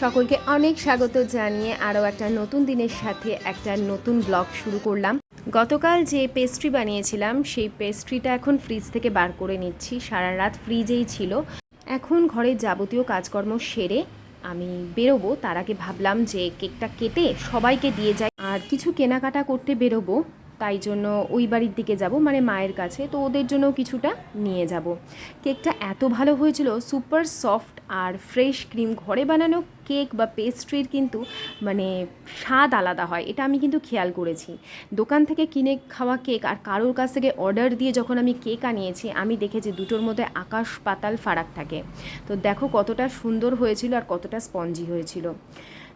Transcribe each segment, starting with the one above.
সকলকে অনেক স্বাগত জানিয়ে আরও একটা নতুন দিনের সাথে একটা নতুন ব্লগ শুরু করলাম। গতকাল যে পেস্ট্রি বানিয়েছিলাম, সেই পেস্ট্রিটা এখন ফ্রিজ থেকে বার করে নিচ্ছি। সারা রাত ফ্রিজেই ছিল। এখন ঘরের যাবতীয় কাজকর্ম সেরে আমি বেরোবো। তার আগে ভাবলাম যে কেকটা কেটে সবাইকে দিয়ে যাই। আর কিছু কেনাকাটা করতে বেরোবো। তাই জন্য ওই বাড়ির দিকে যাব মানে মায়ের কাছে। তো ওদের জন্য কিছুটা নিয়ে যাব। কেকটা এত ভালো হয়েছিল, সুপার সফট আর ফ্রেশ ক্রিম ঘরে বানানো কেক বা পেস্ট্রির কিন্তু মানে স্বাদ আলাদা হয়, এটা আমি কিন্তু খেয়াল করেছি। দোকান থেকে কিনে খাওয়া কেক আর কারোর কাছ থেকে অর্ডার দিয়ে যখন আমি কেক আনিয়েছি, আমি দেখেছি দুটোর মধ্যে আকাশ পাতাল ফারাক থাকে। তো দেখো কতটা সুন্দর হয়েছিল আর কতটা স্পঞ্জি হয়েছিল।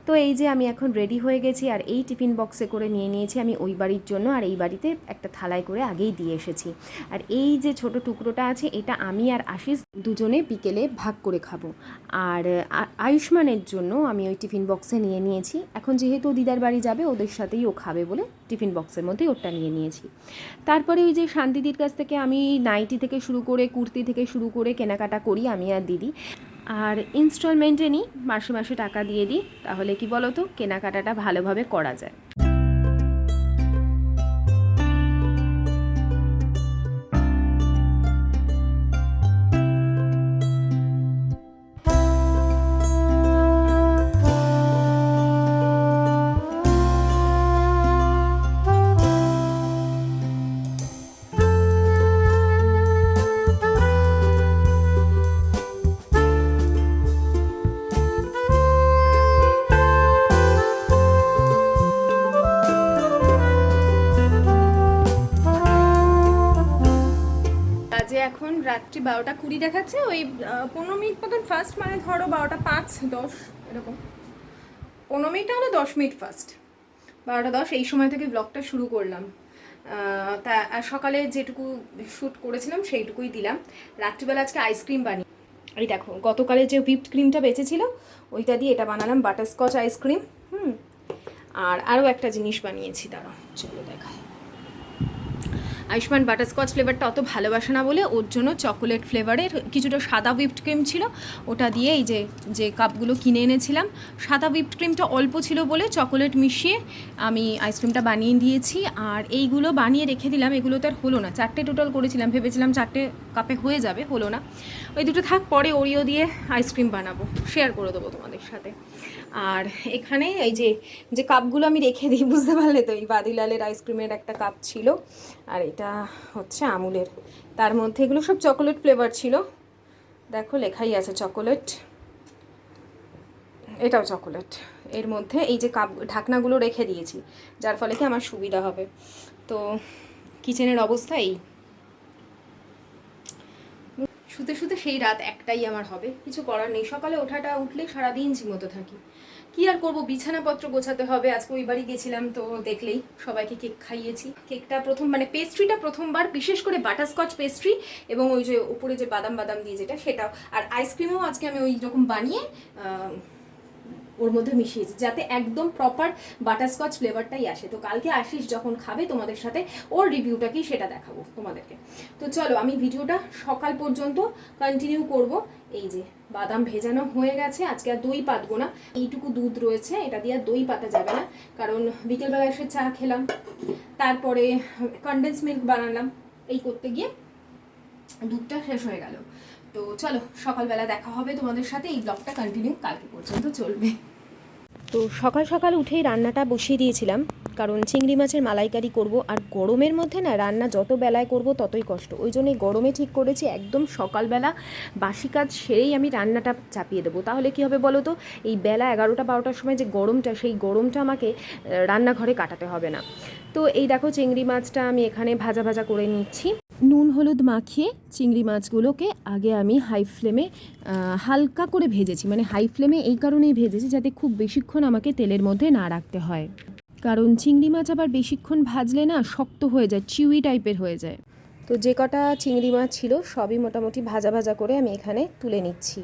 তো এই যে আমি এখন রেডি হয়ে গেছি আর এই টিফিন বক্সে করে নিয়ে নিয়েছি আমি ওই বাড়ির জন্য আর এই বাড়িতে একটা থালায় করে আগেই দিয়ে এসেছি। আর এই যে ছোট টুকরোটা আছে এটা আমি আর আশিস দুজনে বিকেলে ভাগ করে খাব। আর আয়ুষ্মানের জন্য আমি ওই টিফিন বক্সে নিয়ে নিয়েছি। এখন যেহেতু দিদার বাড়ি যাবে, ওদের সাথেই ও খাবে বলে টিফিন বক্সের মধ্যেই ওটা নিয়ে নিয়েছি। তারপরে ওই যে শান্তিদির কাছ থেকে আমি নাইটি থেকে শুরু করে, কুর্তি থেকে শুরু করে কেনাকাটা করি আমি আর দিদি। আর ইনস্টলমেন্টে নিই মাসে মাসে টাকা দিয়ে দিই, তাহলে কি বলো তো কেনাকাটাটা ভালোভাবে করা যায়। এখন রাত্রি বারোটা কুড়ি দেখাচ্ছে, ওই পনেরো মিনিট মতন ফার্স্ট মানে ধরো বারোটা পাঁচ, দশ, এরকম। পনেরো মিনিট হলো দশ মিনিট ফার্স্ট বারোটা দশ, এই সময় থেকে ব্লগটা শুরু করলাম। তা সকালে যেটুকু শ্যুট করেছিলাম, সেইটুকুই দিলাম। রাত্রিবেলা আজকে আইসক্রিম বানিয়ে, এই দেখো গতকালে যে হুইপড ক্রিমটা বেঁচেছিল, ওইটা দিয়ে এটা বানালাম বাটারস্কচ আইসক্রিম হুম। আর আরও একটা জিনিস বানিয়েছি, দাঁড়াও, চলো দেখায় আয়ুষ্মান বাটারস্কচ ফ্লেভারটা অত ভালোবাসে না বলে ওর জন্য চকোলেট ফ্লেভারের কিছুটা সাদা হুইপড ক্রিম ছিল। ওটা দিয়ে এই যে যে কাপগুলো কিনে এনেছিলাম, সাদা হুইপড ক্রিমটা অল্প ছিল বলে চকোলেট মিশিয়ে আমি আইসক্রিমটা বানিয়ে দিয়েছি। আর এইগুলো বানিয়ে রেখে দিলাম, এগুলো তো আর হলো না। চারটে টোটাল করেছিলাম, ভেবেছিলাম চারটে কাপে হয়ে যাবে, হলো না। ওই দুটো থাক, পরে ওরিও দিয়ে আইসক্রিম বানাবো। শেয়ার করে দেবো তোমাদের সাথে। আর এখানে এই যে যে কাপগুলো আমি রেখে দিই, বুঝতে পারলে তো, এই বাদিলালের আইসক্রিমের একটা কাপ ছিল। আর এটা হচ্ছে আমুলের। তার মধ্যে এগুলো সব চকোলেট ফ্লেভার ছিল। দেখো লেখাই আছে চকোলেট এটাও চকোলেট এর মধ্যে এই যে কাপ, ঢাকনাগুলো রেখে দিয়েছি, যার ফলে কি আমার সুবিধা হবে। তো কিচেনের অবস্থা এই। শুতে শুতে সেই রাত একটাই আমার হবে। কিছু করার নেই। সকালে ওঠাটা উঠলেই সারাদিন ঝিমোতে থাকি। কি আর করব? বিছানাপত্র গোছাতে হবে। আজকে ওই বাড়ি গেছিলাম, তো দেখলেই সবাইকে কেক খাইয়েছি। কেকটা প্রথম মানে পেস্ট্রিটা প্রথমবার, বিশেষ করে বাটারস্কচ পেস্ট্রি এবং ওই যে উপরে যে বাদাম বাদাম দিয়ে যেটা, সেটাও। আর আইসক্রিমও আজকে আমি ওই রকম বানিয়ে ওর মধ্যে মিশিয়েছি যাতে একদম প্রপার বাটারস্কচ ফ্লেভারটাই আসে। তো কালকে আসিস যখন খাবে তোমাদের সাথে, ওর রিভিউটা কি সেটা দেখাবো তোমাদেরকে। তো চলো, আমি ভিডিওটা সকাল পর্যন্ত কন্টিনিউ করব। এই যে, বাদাম ভেজানো হয়ে গেছে, আজকে আর দই পাতবো না। এইটুকু দুধ রয়েছে, এটা দিয়ে আর দই পাতা যাবে না, কারণ বিকেলবেলা এসে চা খেলাম, তারপরে কনডেন্স মিল্ক বানালাম, এই করতে গিয়ে দুধটা শেষ হয়ে গেল। তো চলো, সকালবেলা দেখা হবে তোমাদের সাথে, এই ব্লগটা কন্টিনিউ কালকে পর্যন্ত চলবে। তো সকাল সকাল উঠেই রান্নাটা বসিয়ে দিয়েছিলাম, কারণ চিংড়ি মাছের মালাইকারি করব আর গরমের মধ্যে না রান্না যত বেলায় করব ততই কষ্ট। ওই জন্যই গরমে ঠিক করেছি একদম সকালবেলা বাসি কাজ সেরেই আমি রান্নাটা চাপিয়ে দেবো। তাহলে কি হবে বলো তো? এই বেলা এগারোটা বারোটার সময় যে গরমটা, সেই গরমটা আমাকে রান্নাঘরে কাটাতে হবে না। তো এই দেখো চিংড়ি মাছটা আমি এখানে ভাজা ভাজা করে নিচ্ছি। নুন, হলুদ মাখিয়ে চিংড়ি মাছগুলোকে আগে আমি হাই ফ্লেমে হালকা করে ভেজেছি। মানে হাই ফ্লেমে এই কারণেই ভেজেছি যাতে খুব বেশিক্ষণ আমাকে তেলের মধ্যে না রাখতে হয়। কারণ চিংড়ি মাছ আবার বেশিক্ষণ ভাজলে না শক্ত হয়ে যায় চিউই টাইপের হয়ে যায়। তো যে কটা চিংড়ি মাছ ছিল, সবই মোটামুটি ভাজা ভাজা করে আমি এখানে তুলে নিচ্ছি।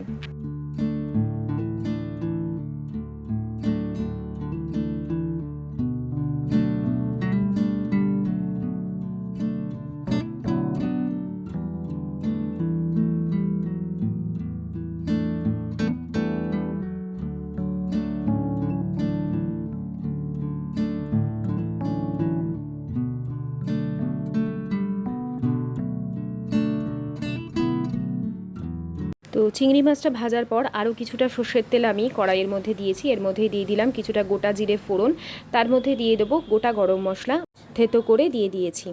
চিংড়ি মাছটা ভাজার পর আরও কিছুটা সর্ষের তেল আমি কড়াইয়ের মধ্যে দিয়েছি। এর মধ্যে দিয়ে দিলাম কিছুটা গোটা জিরে ফোড়ন। তার মধ্যে দিয়ে দেবো গোটা গরম মশলা। থেতো করে দিয়ে দিয়েছি।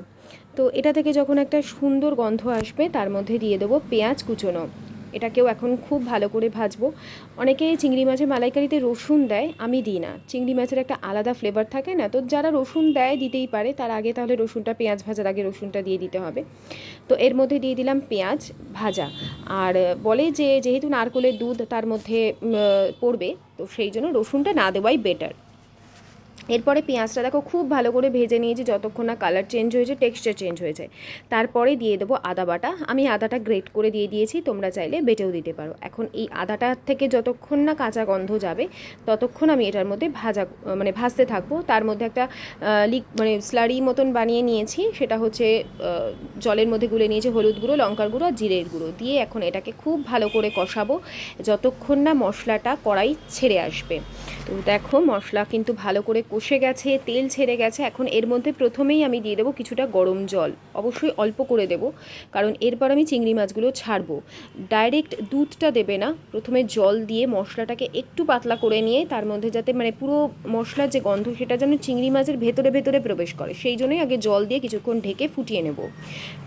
তো এটা থেকে যখন একটা সুন্দর গন্ধ আসবে, তার মধ্যে দিয়ে দেবো পেঁয়াজ কুচোনো। এটাকেও এখন খুব ভালো করে ভাজবো। অনেকে চিংড়ি মাছের মালাইকারিতে রসুন দেয়, আমি দিই না। চিংড়ি মাছের একটা আলাদা ফ্লেভার থাকে না, তো যারা রসুন দেয় দিতেই পারে, তার আগে তাহলে রসুনটা, পেঁয়াজ ভাজার আগে রসুনটা দিয়ে দিতে হবে। তো এর মধ্যে দিয়ে দিলাম পেঁয়াজ ভাজা। আর বলে যে, যেহেতু নারকোলের দুধ তার মধ্যে পড়বে, তো সেই জন্য রসুনটা না দেওয়াই বেটার এরপরে পেঁয়াজটা দেখো খুব ভালো করে ভেজে নিয়েছি, যতক্ষণ না কালার চেঞ্জ হয়েছে টেক্সচার চেঞ্জ হয়েছে। তারপরে দিয়ে দেবো আদা বাটা। আমি আদাটা গ্রেট করে দিয়ে দিয়েছি, তোমরা চাইলে বেটেও দিতে পারো। এখন এই আদাটা থেকে যতক্ষণ না কাঁচা গন্ধ যাবে, ততক্ষণ আমি এটার মধ্যে ভাজা মানে ভাজতে থাকব। তার মধ্যে একটা লিক মানে স্লারি মতন বানিয়ে নিয়েছি। সেটা হচ্ছে জলের মধ্যে গুলে নিয়েছি হলুদ গুঁড়ো, লঙ্কার গুঁড়ো আর জিরের গুঁড়ো। দিয়ে এখন এটাকে খুব ভালো করে কষাবো, যতক্ষণ না মশলাটা কড়াই ছেড়ে আসবে। তো দেখো মশলা কিন্তু ভালো করে কষে গেছে, তেল ছেড়ে গেছে, এখন এর মধ্যে প্রথমেই আমি দিয়ে দেবো কিছুটা গরম জল। অবশ্যই অল্প করে দেবো, কারণ এরপর আমি চিংড়ি মাছগুলো ছাড়বো। ডাইরেক্ট দুধটা দেবে না, প্রথমে জল দিয়ে মশলাটাকে একটু পাতলা করে নিয়ে তার মধ্যে যাতে মানে পুরো মশলার যে গন্ধ সেটা যেন চিংড়ি মাছের ভেতরে ভেতরে প্রবেশ করে, সেই জন্যই আগে জল দিয়ে কিছুক্ষণ ঢেকে ফুটিয়ে নেব।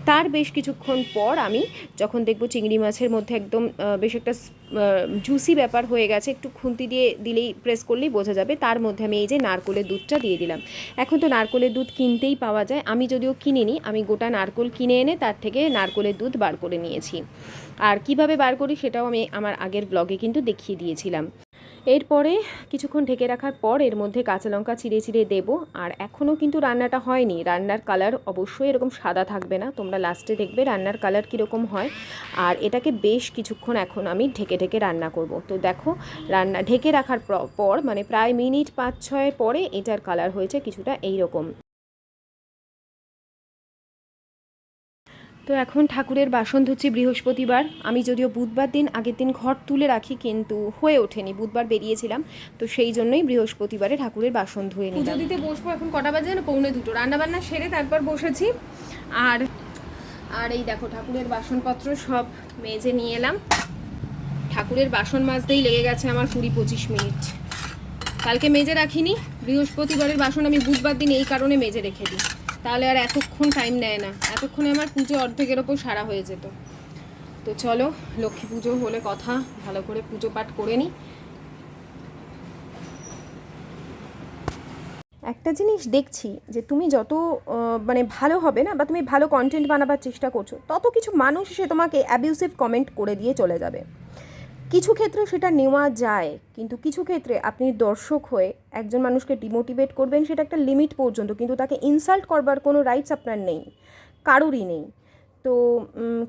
তার বেশ কিছুক্ষণ পর আমি যখন দেখব চিংড়ি মাছের মধ্যে একদম বেশ একটা জুসি ব্যাপার হয়ে গেছে, একটু খুন্তি দিয়ে দিলেই প্রেস করলেই বোঝা যাবে। তার মধ্যে আমি এই যে নারকোলের দুধটা দিয়ে দিলাম। এখন তো নারকলের দুধ কিনতেই পাওয়া যায়। আমি যদিও কিনিনি, আমি গোটা নারকোল কিনে এনে তার থেকে নারকোলের দুধ বার করে নিয়েছি। আর কীভাবে বার করি সেটাও আমি আমার আগের ব্লগে কিন্তু দেখিয়ে দিয়েছিলাম। এরপরে কিছুক্ষণ ঢেকে রাখার পর এর মধ্যে কাঁচা লঙ্কা চিড়ে চিড়ে দেবো। আর এখনও কিন্তু রান্নাটা হয়নি। রান্নার কালার অবশ্যই এরকম সাদা থাকবে না। তোমরা লাস্টে দেখবে রান্নার কালার কীরকম হয়। আর এটাকে বেশ কিছুক্ষণ এখন আমি ঢেকে ঢেকে রান্না করব। তো দেখো, রান্না ঢেকে রাখার পর মানে প্রায় মিনিট পাঁচ ছয়ের পরে এটার কালার হয়েছে কিছুটা এই রকম তো এখন ঠাকুরের বাসন ধুচ্ছি বৃহস্পতিবার। আমি যদিও বুধবার দিন আগের দিন ঘর তুলে রাখি কিন্তু হয়ে ওঠেনি। বুধবার বেরিয়েছিলাম তো সেই জন্যই বৃহস্পতিবারে ঠাকুরের বাসন ধুয়ে পুজো নিলাম। দিতে বসবো এখন কটা বাজে না পৌনে দুটো। রান্নাবান্না সেরে তারপর বসেছি। আর আর এই দেখো ঠাকুরের বাসনপত্র সব মেজে নিয়ে এলাম। ঠাকুরের বাসন মাজতেই লেগে গেছে আমার কুড়ি পঁচিশ মিনিট। কালকে মেজে রাখিনি। বৃহস্পতিবারের বাসন আমি বুধবার দিন এই কারণে মেজে রেখে দিই। তাহলে আর এতক্ষণ টাইম নেয় না। এতক্ষণে আমার পুজো অর্ধেকের ওপর সারা হয়ে যেত। তো চলো, লক্ষ্মী পুজো হলে কথা, ভালো করে পুজো পাঠ করে নিই একটা জিনিস দেখছি যে তুমি যত মানে ভালো হবে না বা তুমি ভালো কন্টেন্ট বানাবার চেষ্টা করছ, তত কিছু মানুষ এসে তোমাকে অ্যাবিউসিভ কমেন্ট করে দিয়ে চলে যাবে। কিছু ক্ষেত্রে সেটা নেওয়া যায়, কিন্তু কিছু ক্ষেত্রে আপনি দর্শক হয়ে একজন মানুষকে ডিমোটিভেট করবেন সেটা একটা লিমিট পর্যন্ত, কিন্তু তাকে ইনসাল্ট করবার কোনো রাইটস আপনার নেই, কারোরই নেই। তো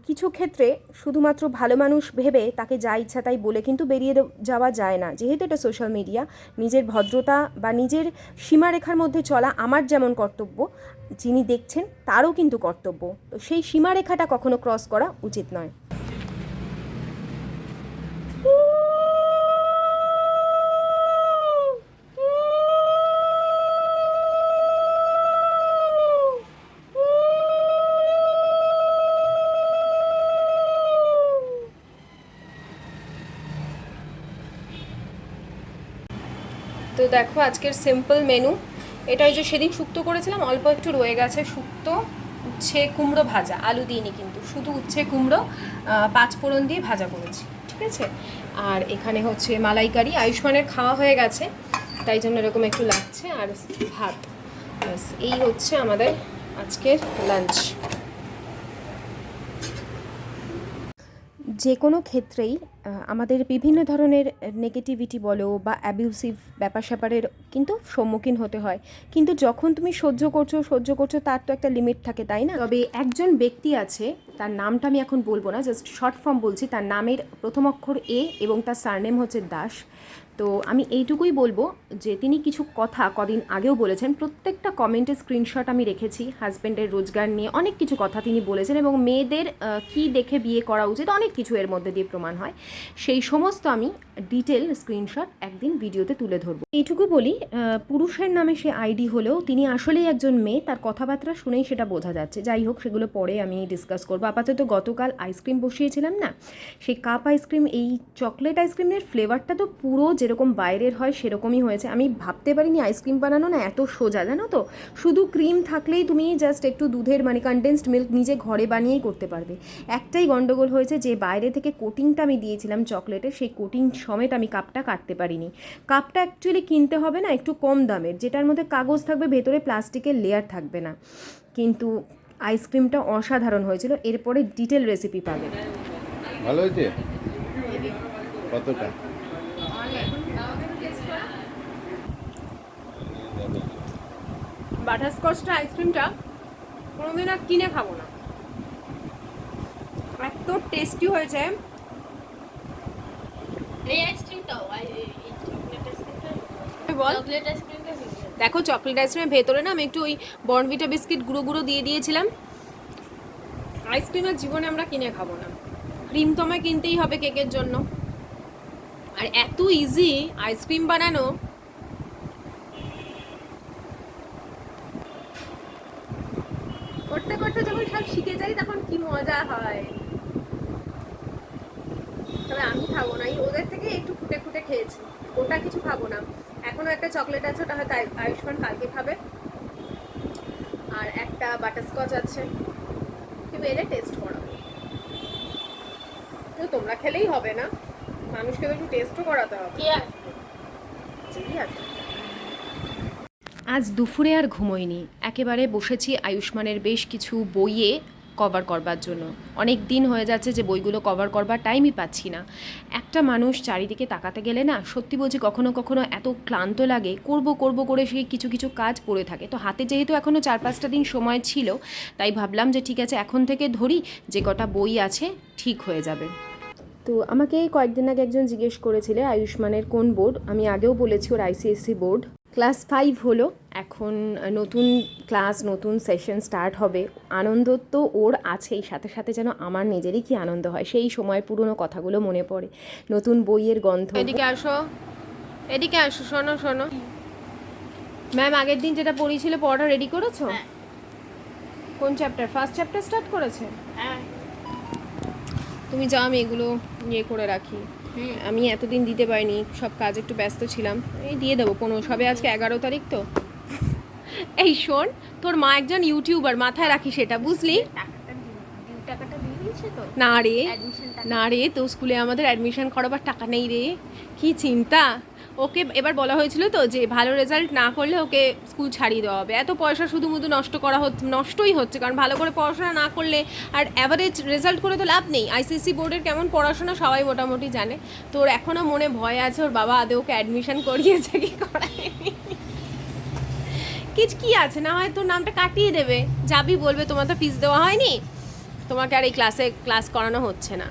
কিছু ক্ষেত্রে শুধুমাত্র ভালো মানুষ ভেবে তাকে যা ইচ্ছা তাই বলে কিন্তু বেরিয়ে যাওয়া যায় না। যেহেতু এটা সোশ্যাল মিডিয়া নিজের ভদ্রতা বা নিজের সীমারেখার মধ্যে চলা আমার যেমন কর্তব্য, যিনি দেখছেন তারও কিন্তু কর্তব্য। তো সেই সীমারেখাটা কখনো ক্রস করা উচিত নয়। দেখো আজকের সিম্পল মেনু এটা যে সেদিন শুক্তো করেছিলাম অল্প একটু রয়ে গেছে শুক্তো উচ্ছে কুমড়ো ভাজা আলু দিইনি কিন্তু শুধু উচ্ছে কুমড়ো আহ, পাঁচ ফোড়ন দিয়ে ভাজা করেছি ঠিক আছে? আর এখানে হচ্ছে মালাইকারি আয়ুষ্মানের খাওয়া হয়ে গেছে তাই জন্য এরকম একটু লাগছে আর ভাত। ব্যাস এই হচ্ছে আমাদের আজকের লাঞ্চ যে কোনো ক্ষেত্রেই আমাদের বিভিন্ন ধরনের নেগেটিভিটি বলো বা অ্যাবিউসিভ ব্যাপার স্যাপারের কিন্তু সম্মুখীন হতে হয়। কিন্তু যখন তুমি সহ্য করছ সহ্য করছ, তার তো একটা লিমিট থাকে, তাই না? তবে একজন ব্যক্তি আছে, তার নামটা আমি এখন বলব না জাস্ট শর্ট ফর্ম বলছি, তার নামের প্রথম অক্ষর এ এবং তার সারনেম হচ্ছে দাস। তো আমি এইটুকুই বলব যে তিনি কিছু কথা কদিন আগেও বলেছেন। প্রত্যেকটা কমেন্টের স্ক্রিনশট আমি রেখেছি। হাজব্যান্ডের রোজগার নিয়ে অনেক কিছু কথা তিনি বলেছেন এবং মেয়েদের কি দেখে বিয়ে করা উচিত অনেক কিছু এর মধ্যে দিয়ে প্রমাণ হয়। সেই সমস্ত আমি ডিটেল স্ক্রিনশট একদিন ভিডিওতে তুলে ধরবো। এইটুকু বলি পুরুষের নামে সে আইডি হলেও তিনি আসলেই একজন মেয়ে, তার কথাবার্তা শুনেই সেটা বোঝা যাচ্ছে। যাই হোক, সেগুলো পরে আমি ডিসকাস করব। আপাতত গতকাল আইসক্রিম বসিয়েছিলাম না? সেই কাপ আইসক্রিম এই চকলেট আইসক্রিমের ফ্লেভারটা তো পুরো যেরকম বাইরের হয় সেরকমই হয়েছে। আমি ভাবতে পারিনি আইসক্রিম বানানো না এত সোজা, জানো তো? শুধু ক্রিম থাকলেই তুমি জাস্ট একটু দুধের মানে কনডেন্সড মিল্ক নিজে ঘরে বানিয়েই করতে পারবে। একটাই গন্ডগোল হয়েছে যে বাইরে থেকে কোটিংটা আমি দিয়েছিলাম চকলেটের সেই কোটিং সমেত আমি কাপটা কাটতে পারিনি। কাপটা অ্যাকচুয়ালি কিনতে হবে না, একটু কম দামের, যেটার মধ্যে কাগজ থাকবে, ভেতরে প্লাস্টিকের লেয়ার থাকবে না। কিন্তু আইসক্রিমটা অসাধারণ হয়েছিল, এরপরে ডিটেল রেসিপি পাবে। ভালো হয়েছে? কতটা? বাটারস্কচটা আইসক্রিমটা কোনোদিন আর কিনে খাব না। এত টেস্টি হয়েছে। এই আইসক্রিমটাও আই- এই চকলেট আইসক্রিমটা বল। চকলেট আইসক্রিমটা দেখো চকলেট আইসক্রিমের ভেতরে না আমি একটু ওই বর্নভিটা বিস্কিট গুঁড়ো গুঁড়ো দিয়ে দিয়েছিলাম। আইসক্রিমের জীবনে আমরা কিনে খাব না। ক্রিম তো আমায় কিনতেই হবে কেকের জন্য। আর এত ইজি আইসক্রিম বানানো করতে করতে যখন সব শিখে যাই তখন কি মজা হয়। তবে আমি খাব না। এই ওদের থেকে একটু ফুটে ফুটে খেয়েছি। ওটা কিছু খাব না। এখনও একটা চকলেট আছে ওটা হয়তো আয়ু- আয়ুষ্মান কালকে খাবে। আর একটা বাটারস্কচ আছে। কিন্তু এলে টেস্ট করাবো তো তোমরা খেলেই হবে না। মানুষকে তো একটু টেস্টও করাতে হবে। ঠিক আছে আজ দুপুরে আর ঘুমোইনি একেবারে বসেছি আয়ুষ্মানের বেশ কিছু বইয়ে কভার করবার জন্য। অনেক দিন হয়ে যাচ্ছে যে বইগুলো কভার করবার টাইমই পাচ্ছি না। একটা মানুষ চারিদিকে তাকাতে গেলে না, সত্যি বলছি কখনো কখনো এত ক্লান্ত লাগে, করব করব করে সেই কিছু কিছু কাজ পড়ে থাকে। তো হাতে যেহেতু এখনও চার, পাঁচটা দিন সময় ছিল, তাই ভাবলাম যে ঠিক আছে, এখন থেকে ধরি যে কটা বই আছে, ঠিক হয়ে যাবে। তো আমাকে কয়েকদিন আগে একজন জিজ্ঞেস করেছিলে আয়ুষ্মানের কোন বোর্ড? আমি আগেও বলেছি ওর আইসিএসসি বোর্ড। ক্লাস ফাইভ হলো এখন নতুন ক্লাস নতুন সেশন স্টার্ট হবে। আনন্দ তো ওর আছেই সাথে সাথে যেন আমার নিজেরই কি আনন্দ হয় সেই সময় পুরনো কথাগুলো মনে পড়ে। নতুন বইয়ের গন্ধ। এদিকে আসো। এদিকে আসো শোনো শোনো। ম্যাম আগের দিন যেটা পড়িয়েছিল পড়াটা রেডি করেছ? হ্যাঁ। কোন চ্যাপ্টার ফার্স্ট চ্যাপ্টার স্টার্ট করেছে? হ্যাঁ। তুমি যাও আমি এগুলো ইয়ে করে রাখি। আমি এতদিন দিতে পারিনি সব কাজ একটু ব্যস্ত ছিলাম। এই দিয়ে দেবো পনেরো সবে আজকে এগারো তারিখ তো। এই শোন তোর মা একজন ইউটিউবার মাথায় রাখি সেটা বুঝলি? না রে না রে তো স্কুলে আমাদের অ্যাডমিশন করাবার টাকা নেই রে। কি চিন্তা? ওকে এবার বলা হয়েছিল তো যে ভালো রেজাল্ট না করলে ওকে স্কুল ছাড়িয়ে দেওয়া হবে। এত পয়সা শুধু মুধু নষ্ট করা হচ্ছে নষ্টই হচ্ছে, কারণ ভালো করে পড়াশোনা না করলে আর অ্যাভারেজ রেজাল্ট করে তো লাভ নেই। আইসিএসসি বোর্ডের কেমন পড়াশোনা সবাই মোটামুটি জানে। তোর এখনও মনে ভয় আছে, ওর বাবা আদে ওকে অ্যাডমিশন করিয়েছে কি করায়নি? কিচ কি আছে? না হয় তোর নামটা কাটিয়ে দেবে। যাবি বলবে তোমার তো ফিস দেওয়া হয়নি। তোমাকে আর এই ক্লাসে ক্লাস করানো হচ্ছে না।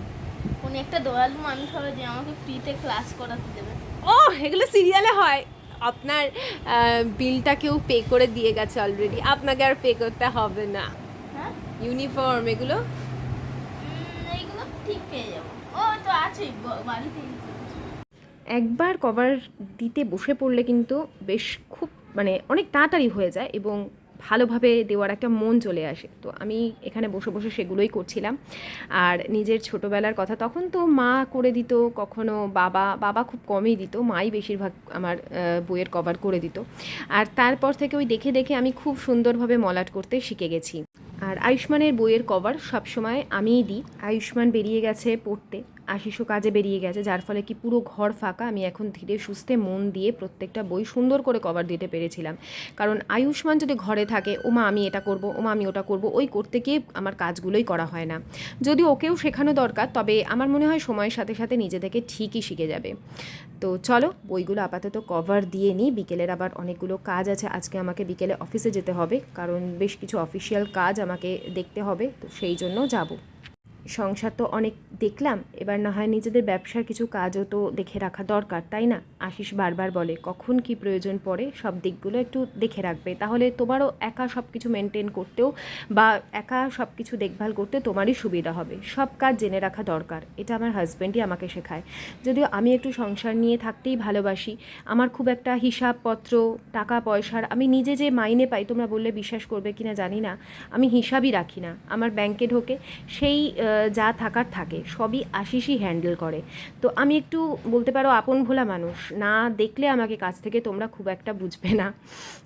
উনি একটা দয়ালু মানুষ হবে যে আমাকে ফ্রিতে ক্লাস করাতে দেবে। ও এগুলো সিরিয়ালে হয়। আপনার বিলটা কেউ পে করে দিয়ে গেছে অলরেডি আপনাকে আর পে করতে হবে না। হ্যাঁ? ইউনিফর্ম এগুলো? উম, এইগুলো ঠিক পেয়ে যাব। ও তো আছেই বাড়িতেই একবার কভার দিতে বসে পড়লে কিন্তু বেশ খুব মানে অনেক তাড়াতাড়ি হয়ে যায় এবং ভালোভাবে দেওয়ার একটা মন চলে আসে। তো আমি এখানে বসে বসে সেগুলোই করছিলাম। আর নিজের ছোটোবেলার কথা, তখন তো মা করে দিত, কখনো বাবা বাবা খুব কমই দিত, মাই বেশিরভাগ আমার বইয়ের কভার করে দিত। আর তারপর থেকে ওই দেখে দেখে আমি খুব সুন্দরভাবে মলাট করতে শিখে গেছি। আর আয়ুষ্মানের বইয়ের কভার সবসময় আমিই দিই। আয়ুষ্মান বেরিয়ে গেছে পড়তে। আশিসও কাজে বেরিয়ে গেছে, যার ফলে কি পুরো ঘর ফাঁকা? আমি এখন ধীরে সুস্থে মন দিয়ে প্রত্যেকটা বই সুন্দর করে কভার দিতে পেরেছিলাম। কারণ আয়ুষ্মান যদি ঘরে থাকে, ওমা, আমি এটা করব, ওমা, আমি ওটা করব, ওই করতে গিয়ে আমার কাজগুলোই করা হয় না। যদি ওকেও শেখানো দরকার, তবে আমার মনে হয় সময়ের সাথে সাথে নিজে থেকে ঠিকই শিখে যাবে। তো চলো, বইগুলো আপাতত কভার দিয়ে নিই। বিকেলের আবার অনেকগুলো কাজ আছে, আজকে আমাকে বিকেলে অফিসে যেতে হবে, কারণ বেশ কিছু অফিসিয়াল কাজ আমাকে দেখতে হবে, তো সেই জন্য যাব। সংসার তো অনেক দেখলাম, এবার না হয় নিজেদের ব্যবসার কিছু কাজও তো দেখে রাখা দরকার, তাই না? আশিস বারবার বলে, কখন কি প্রয়োজন পড়ে সব দিকগুলো একটু দেখে রাখবে, তাহলে তোমারও একা সব কিছু মেনটেন করতেও বা একা সব কিছু দেখভাল করতে তোমারই সুবিধা হবে। সব কাজ জেনে রাখা দরকার, এটা আমার হাজব্যান্ডই আমাকে শেখায়। যদিও আমি একটু সংসার নিয়ে থাকতেই ভালোবাসি, আমার খুব একটা হিসাবপত্র, টাকা পয়সার, আমি নিজে যে মাইনে পাই, তোমরা বললে বিশ্বাস করবে কিনা জানি না, আমি হিসাবই রাখি না। আমার ব্যাংকে ঢোকে, সেই যা থাকার থাকে, সবই আশিসই হ্যান্ডেল করে। তো আমি একটু বলতে পারো, আপন ভোলা মানুষ, না দেখলে আমাকে কাছ থেকে তোমরা খুব একটা বুঝবে না।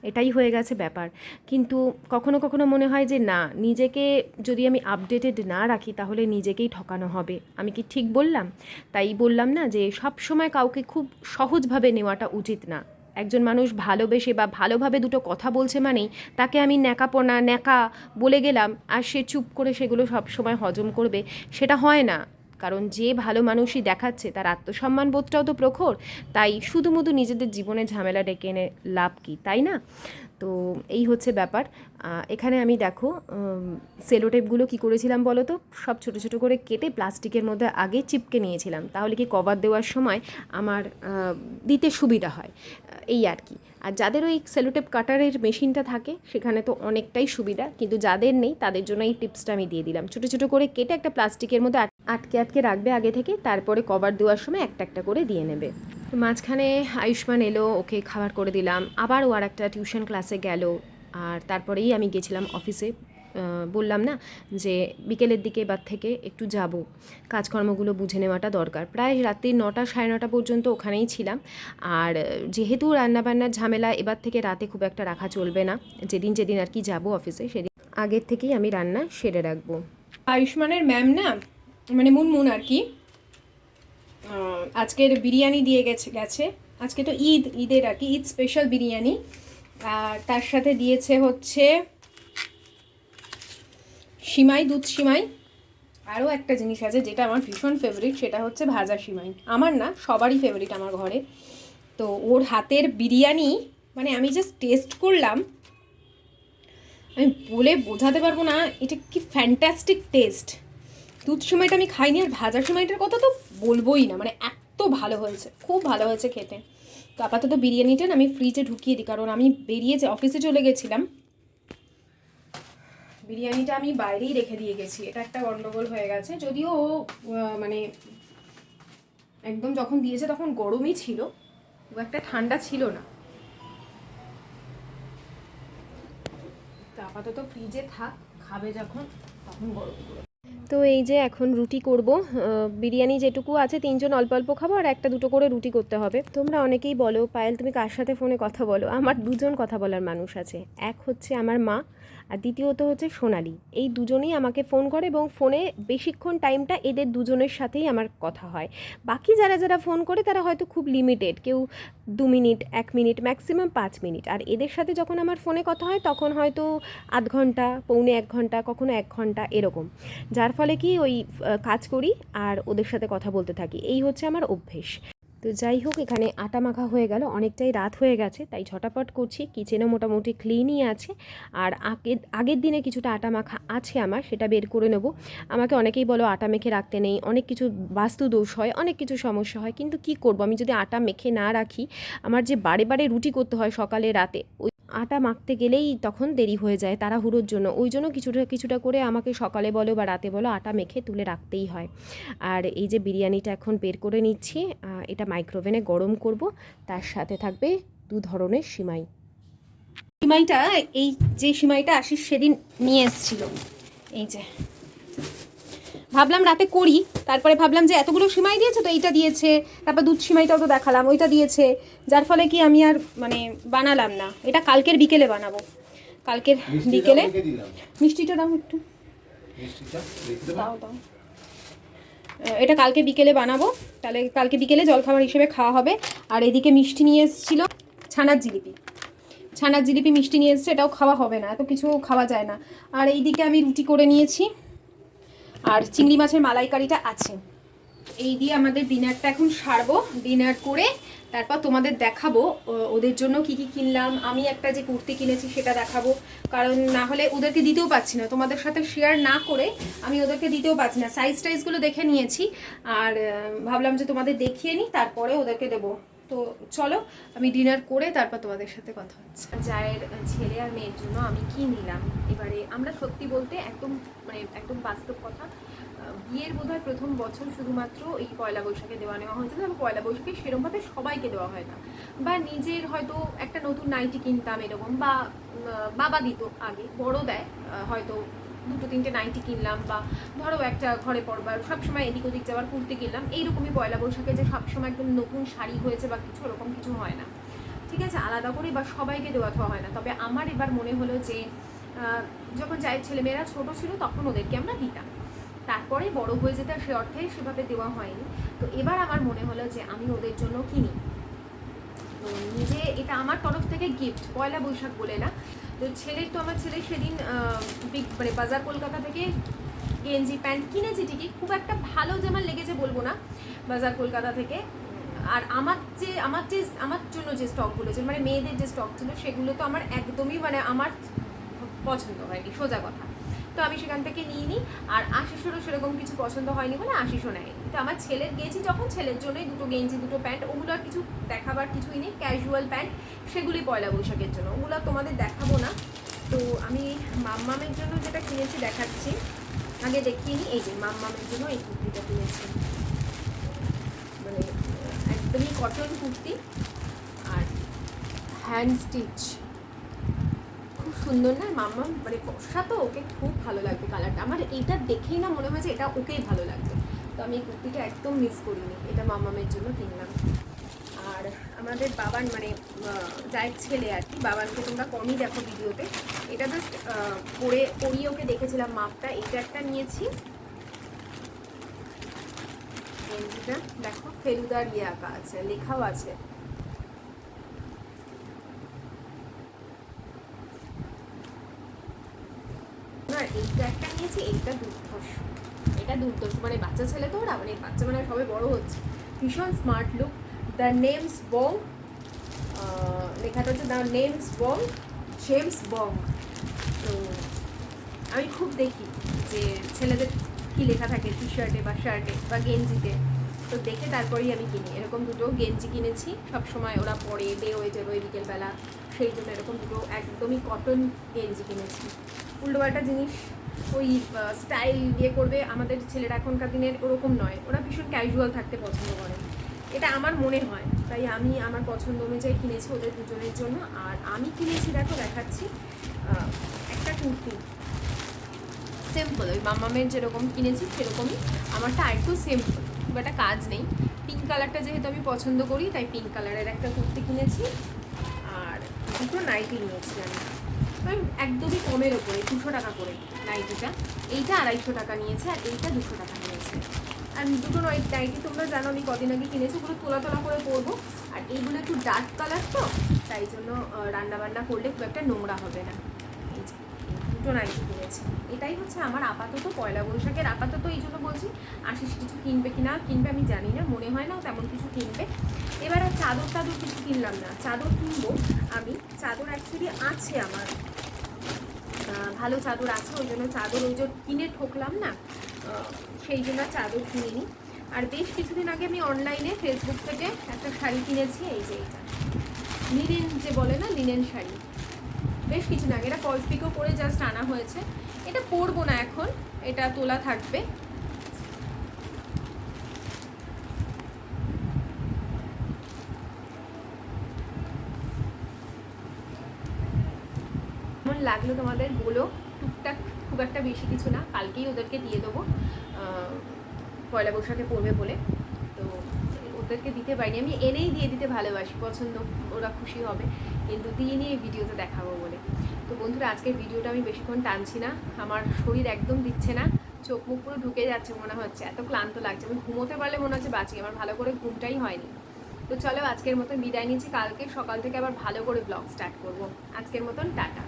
এটাই হয়ে গেছে ব্যাপার। কিন্তু কখনো কখনো মনে হয় যে, না, নিজেকে যদি আমি আপডেটেড না রাখি, তাহলে নিজেকেই ঠকানো হবে। আমি কি ঠিক বললাম? তাই বললাম না যে সব সময় কাউকে খুব সহজভাবে নেওয়াটা উচিত না। একজন মানুষ ভালোবেসে বা ভালোভাবে দুটো কথা বলছে মানেই তাকে আমি ন্যাকাপনা, ন্যাকা বলে গেলাম আর সে চুপ করে সেগুলো সব সময় হজম করবে। সেটা হয় না। কারণ যে ভালো মানুষই দেখাচ্ছে তার আত্মসম্মান বোধটাও তো প্রখর। তাই শুধুমুধু নিজেদের জীবনে ঝামেলা ডেকে এনে লাভ কি, তাই না? তো এই হচ্ছে ব্যাপার। এখানে আমি দেখো সেলোটেপগুলো কি করেছিলাম বলো তো? সব ছোট ছোট করে কেটে প্লাস্টিকের মধ্যে আগে চিপকে নিয়েছিলাম। তাহলে কি কভার দেওয়ার সময় আমার দিতে সুবিধা হয়? এই আর কি। আর যাদের ওই সেলোটেপ কাটারের মেশিনটা থাকে, সেখানে তো অনেকটাই সুবিধা। কিন্তু যাদের নেই, তাদের জন্য এই টিপসটা আমি দিয়ে দিলাম। ছোটো ছোটো করে কেটে একটা প্লাস্টিকের মধ্যে আটকে আটকে রাখবে আগে থেকে, তারপরে কভার দেওয়ার সময় একটা একটা করে দিয়ে নেবে। মাঝখানে আয়ুষ্মান এলো, ওকে খাবার করে দিলাম, আবার ও আর একটা টিউশন ক্লাসে গেল, আর তারপরেই আমি গেছিলাম অফিসে। বললাম না যে বিকেলের দিকে এবার থেকে একটু যাব, কাজকর্মগুলো বুঝে নেওয়াটা দরকার। প্রায় রাত্রি নটা, সাড়ে নটা পর্যন্ত ওখানেই ছিলাম, আর যেহেতু রান্নাবান্নার ঝামেলা, এবার থেকে রাতে খুব একটা রাখা চলবে না, যেদিন যেদিন আর কি যাব অফিসে, সেদিন আগের থেকেই আমি রান্না সেরে রাখব। আয়ুষ্মানের ম্যাম না মানে মুনমুন আর কি। আজকের বিরিয়ানি দিয়ে গেছে গেছে। আজকে তো ঈদ, ঈদের আর কি, ঈদ স্পেশাল বিরিয়ানি। আর তার সাথে দিয়েছে হচ্ছে সিমাই, দুধ সিমাই। আরও একটা জিনিস আছে যেটা আমার ভীষণ ফেভারিট সেটা হচ্ছে ভাজা সিমাই। আমার না, সবারই ফেভারিট আমার ঘরে। তো ওর হাতের বিরিয়ানি মানে আমি জাস্ট টেস্ট করলাম। আমি বলে বোঝাতে পারব না, এটা কি ফ্যান্টাস্টিক টেস্ট দুধ সময়টা আমি খাইনি আর ভাজা সময়টার কথা তো বলবোই না। মানে এত ভালো হয়েছে, খুব ভালো হয়েছে খেতে। তো আপাতত বিরিয়ানিটা আমি ফ্রিজে ঢুকিয়ে দিই, কারণ আমি বেরিয়ে যে অফিসে চলে গেছিলাম, বিরিয়ানিটা আমি বাইরেই রেখে দিয়ে গেছি। এটা একটা গন্ডগোল হয়ে গেছে, যদিও মানে একদম যখন দিয়েছে তখন গরমই ছিল, খুব একটা ঠান্ডা ছিল না। আপাতত ফ্রিজে থাক, খাবে যখন, তখন গরম তো এই যে এখন রুটি করব বিরিয়ানি যেটুকু আছে তিনজন অল্প অল্প খাব আর একটা দুটো করে রুটি করতে হবে। তোমরা অনেকেই বলো, পায়েল তুমি কার সাথে ফোনে কথা বলো? আমার দুজন কথা বলার মানুষ আছে। এক হচ্ছে আমার মা আর দ্বিতীয়ত হচ্ছে সোনালি। এই দুজনেই আমাকে ফোন করে এবং ফোনে বেশিক্ষণ টাইমটা এদের দুজনের সাথেই আমার কথা হয়। বাকি যারা যারা ফোন করে তারা হয়তো খুব লিমিটেড কেউ দু মিনিট, এক মিনিট ম্যাক্সিমাম পাঁচ মিনিট। আর এদের সাথে যখন আমার ফোনে কথা হয় তখন হয়তো আধ ঘণ্টা, পৌনে এক ঘণ্টা, কখনো এক ঘণ্টা এরকম। যার ফলে কি ওই কাজ করি আর ওদের সাথে কথা বলতে থাকি। এই হচ্ছে আমার অভ্যেস। তো যাই হোক, এখানে আটা মাখা হয়ে গেল। অনেকটাই রাত হয়ে গেছে, তাই ঝটাপট করছি। কিচেনও মোটামুটি ক্লিনই আছে। আর আগের আগের দিনে কিছুটা আটা মাখা আছে আমার, সেটা বের করে নেব। আমাকে অনেকেই বলো আটা মেখে রাখতে নেই, অনেক কিছু বাস্তু দোষ হয়, অনেক কিছু সমস্যা হয়, কিন্তু কি করব? আমি যদি আটা মেখে না রাখি, আমার যে বারে বারে রুটি করতে হয় সকালে, রাতে, ওই আটা মাখতে গেলেই তখন দেরি হয়ে যায় তাড়াহুড়োর জন্য। ওই জন্য কিছুটা কিছুটা করে আমাকে সকালে বলো বা রাতে বলো আটা মেখে তুলে রাখতেই হয়। আর এই যে বিরিয়ানিটা এখন বের করে নিচ্ছি এটা মাইক্রোওভেনে গরম করব, তার সাথে থাকবে দু ধরনের সিমাই। সিমাইটা, এই যে সিমাইটা আশিস সেদিন নিয়ে এসেছিল। এই যে। ভাবলাম রাতে করি তারপরে ভাবলাম যে এতগুলো সিমাই দিয়েছে তো এইটা দিয়েছে তারপর দুধ সিমাইটাও তো দেখালাম ওইটা দিয়েছে যার ফলে কি আমি আর মানে বানালাম না এটা কালকের বিকেলে বানাবো। কালকের বিকেলে মিষ্টিটা দাও একটু। দাও দাও। এটা কালকে বিকেলে বানাবো তাহলে কালকে বিকেলে জলখাবার হিসেবে খাওয়া হবে। আর এদিকে মিষ্টি নিয়ে এসেছিল ছানার জিলিপি। ছানার জিলিপি মিষ্টি নিয়ে এসেছে এটাও খাওয়া হবে না এত কিছু খাওয়া যায় না। আর এইদিকে আমি রুটি করে নিয়েছি। আর চিংড়ি মাছের মালাইকারিটা আছে। এই দিয়ে আমাদের ডিনারটা এখন সারবো, ডিনার করে তারপর তোমাদের দেখাবো ওদের জন্য কি কি কিনলাম, আমি একটা যে কুর্তি কিনেছি সেটা দেখাবো। কারণ না হলে ওদেরকে দিতেও পাচ্ছি না, তোমাদের সাথে শেয়ার না করে আমি ওদেরকে দিতেও পাচ্ছি না। সাইজ টাইজগুলো দেখে নিয়েছি, আর ভাবলাম যে তোমাদের দেখিয়ে নিই তারপরে ওদেরকে দেবো। তো চলো, আমি ডিনার করে তারপর তোমাদের সাথে কথা হচ্ছে। জায়ের ছেলে আর মেয়ের জন্য আমি কি নিলাম? এবারে আমরা সত্যি বলতে একদম মানে একদম বাস্তব কথা বিয়ের বোধহয় প্রথম বছর শুধুমাত্র এই পয়লা বৈশাখে দেওয়া নেওয়া হয়েছিল এবং পয়লা বৈশাখে সেরকমভাবে সবাইকে দেওয়া হয় না। বা নিজের হয়তো একটা নতুন নাইটি কিনতাম এরকম, বা বাবা দিত আগে, বড় দেয় হয়তো দুটো তিনটে নাইটি কিনলাম বা ধরো একটা ঘরে পরবার, সবসময় এদিক ওদিক যাওয়ার কুর্তি কিনলাম। এইরকমই পয়লা বৈশাখে যে সবসময় একদম নতুন শাড়ি হয়েছে বা কিছু, ওরকম কিছু হয় না। ঠিক আছে, আলাদা করে বা সবাইকে দেওয়া থাওয়া হয় না। তবে আমার এবার মনে হলো যে যখন যাই ছেলেমেয়েরা ছোট ছিল তখন ওদেরকে আমরা দিতাম। তারপরে বড় হয়ে যেতে সে অর্থে সেভাবে দেওয়া হয়নি। তো এবার আমার মনে হলো যে, আমি ওদের জন্য কিনি। নিজে এটা আমার তরফ থেকে গিফট পয়লা বৈশাখ বলে না। তো ছেলের তো আমার ছেলে সেদিন বিগ মানে বাজার কলকাতা থেকে গেঞ্জি প্যান্ট কিনেছি ঠিকই, খুব একটা ভালো যে আমার লেগেছে বলব না, বাজার কলকাতা থেকে। আর আমার যে আমার যে, আমার জন্য যে স্টকগুলো ছিল মানে মেয়েদের যে স্টক ছিল, সেগুলো তো আমার একদমই মানে আমার পছন্দ হয়নি, সোজা কথা। তো আমি সেখান থেকে নিয়ে নিই আর আশিসেরও সেরকম কিছু পছন্দ হয়নি বলে আশিসও নেয়নি। তো আমার ছেলের গেঞ্জি যখন ছেলের জন্যই দুটো গেঞ্জি, দুটো প্যান্ট, ওগুলো আর কিছু দেখাবার কিছুই নেই। ক্যাজুয়াল প্যান্ট, সেগুলি পয়লা বৈশাখের জন্য। ওগুলো তোমাদের দেখাবো না। তো আমি মাম্মামের জন্য যেটা কিনেছি দেখাচ্ছি। আগে দেখিয়ে নিই এই যে মাম্মামের জন্য এই কুর্তিটা কিনেছি। মানে একদমই কটন কুর্তি আর হ্যান্ড স্টিচ সুন্দর না মাম্মা মানে বর্ষা তো ওকে খুব ভালো লাগবে কালারটা আমার এইটা দেখেই না মনে হয় যে এটা ওকেই ভালো লাগবে। তো আমি এই কুর্তিটা একদম মিস করিনি। এটা মাম্মামের জন্য কিনলাম। আর আমাদের বাবার মানে আহ, যার ছেলে আর কি বাবানকে তোমরা কমই দেখো ভিডিওতে। এটা জাস্ট পরে পরিয়ে ওকে দেখেছিলাম মাপটা। এটা একটা নিয়েছি। দেখো ফেলুদার ইয়ে আঁকা আছে লেখাও আছে আর নিয়েছি এইটা দুর্ধর্ষ। এটা দুর্ধর্ষ মানে বাচ্চা ছেলে তো ওরা মানে বাচ্চা মানে সবে বড় হচ্ছে। ভীষণ smart look the name's Bong লেখাটা হচ্ছে the name's Bong James Bong তো আমি খুব দেখি যে ছেলেদের কী লেখা থাকে টি শার্টে বা শার্টে বা গেঞ্জিতে। তো দেখে তারপরেই আমি কিনি। এরকম দুটো গেঞ্জি কিনেছি। সব সময় ওরা পরে, বেরোয় টেরোয় বিকেলবেলা। সেই জন্য এরকম দুটো একদমই কটন গেঞ্জি কিনেছি। উল্টোপাল্টা জিনিস ওই স্টাইল ইয়ে করবে। আমাদের ছেলেরা এখনকার দিনের ওরকম নয়। ওরা ভীষণ ক্যাজুয়াল থাকতে পছন্দ করে। এটা আমার মনে হয়। তাই আমি আমার পছন্দ অনুযায়ী কিনেছি ওদের দুজনের জন্য। আর আমি কিনেছি, দেখো, দেখাচ্ছি একটা কুর্তি। সিম্পল ওই মামামের যেরকম কিনেছি, সেরকমই। আমারটা আরেকটু সিম্পল খুব একটা কাজ নেই। পিঙ্ক কালারটা যেহেতু আমি পছন্দ করি, তাই পিঙ্ক কালারের একটা কুর্তি কিনেছি। আর দুটো নাইটি নিয়েছি আমি। একদমই কমের ওপরে, দুশো টাকা করে নাইটিটা এইটা আড়াইশো টাকা নিয়েছে আর এইটা দুশো টাকা নিয়েছে। আর দুটো নয় নাইটি তোমরা জানো, আমি কদিন আগে কিনেছি, ওগুলো তোলা তোলা করে পরবো। আর এইগুলো একটু ডার্ক কালার তো, তাই জন্য রান্না বান্না করলে খুব একটা নোংরা হবে না। দুটো নাইটি কিনেছি। এটাই হচ্ছে আমার আপাতত পয়লা বৈশাখের, আপাতত এই জন্য বলছি, আশিস কিছু কিনবে কি না কিনবে আমি জানি না, মনে হয় না তেমন কিছু কিনবে। এবার আর চাদর টাদর কিছু কিনলাম না, চাদর কিনবো আমি। চাদর অ্যাকচুয়ালি আছে আমার। ভালো চাদর আছে, ওই জন্য চাদর ওই যে কিনে ঠকলাম না সেই জন্য চাদর কিনিনি। আর বেশ কিছুদিন আগে আমি অনলাইনে ফেসবুক থেকে একটা শাড়ি কিনেছি, এই যে এইটা লিনেন যে বলে না, লিনেন শাড়ি। বেশ কিছু না এটা ফলস পিকও করে জাস্ট আনা হয়েছে। এটা পরবো না এখন। এটা তোলা থাকবে। লাগল তোমাদের বলো? টুকটাক খুব একটা বেশি কিছু না। কালকেই ওদেরকে দিয়ে দেবো। পয়লা বৈশাখে পড়বে বলে। তো ওদেরকে দিতে পারিনি। আমি এনেই দিয়ে দিতে ভালোবাসি। পছন্দ, ওরা খুশি হবে। কিন্তু দিয়ে নিয়ে ভিডিওতে দেখাবো বলে। তো বন্ধুরা, আজকের ভিডিওটা আমি বেশিক্ষণ টানছি না। আমার শরীর একদম দিচ্ছে না। চোখ মুখ পুরো ঢুকে যাচ্ছে মনে হচ্ছে। এত ক্লান্ত লাগছে। আমি ঘুমোতে পারলে মনে হচ্ছে বাঁচি। আমার ভালো করে ঘুমটাই হয়নি। তো চলো আজকের মতন বিদায় নিচ্ছি। কালকে সকাল থেকে আবার ভালো করে ব্লগ স্টার্ট করব। আজকের মতন টাটা।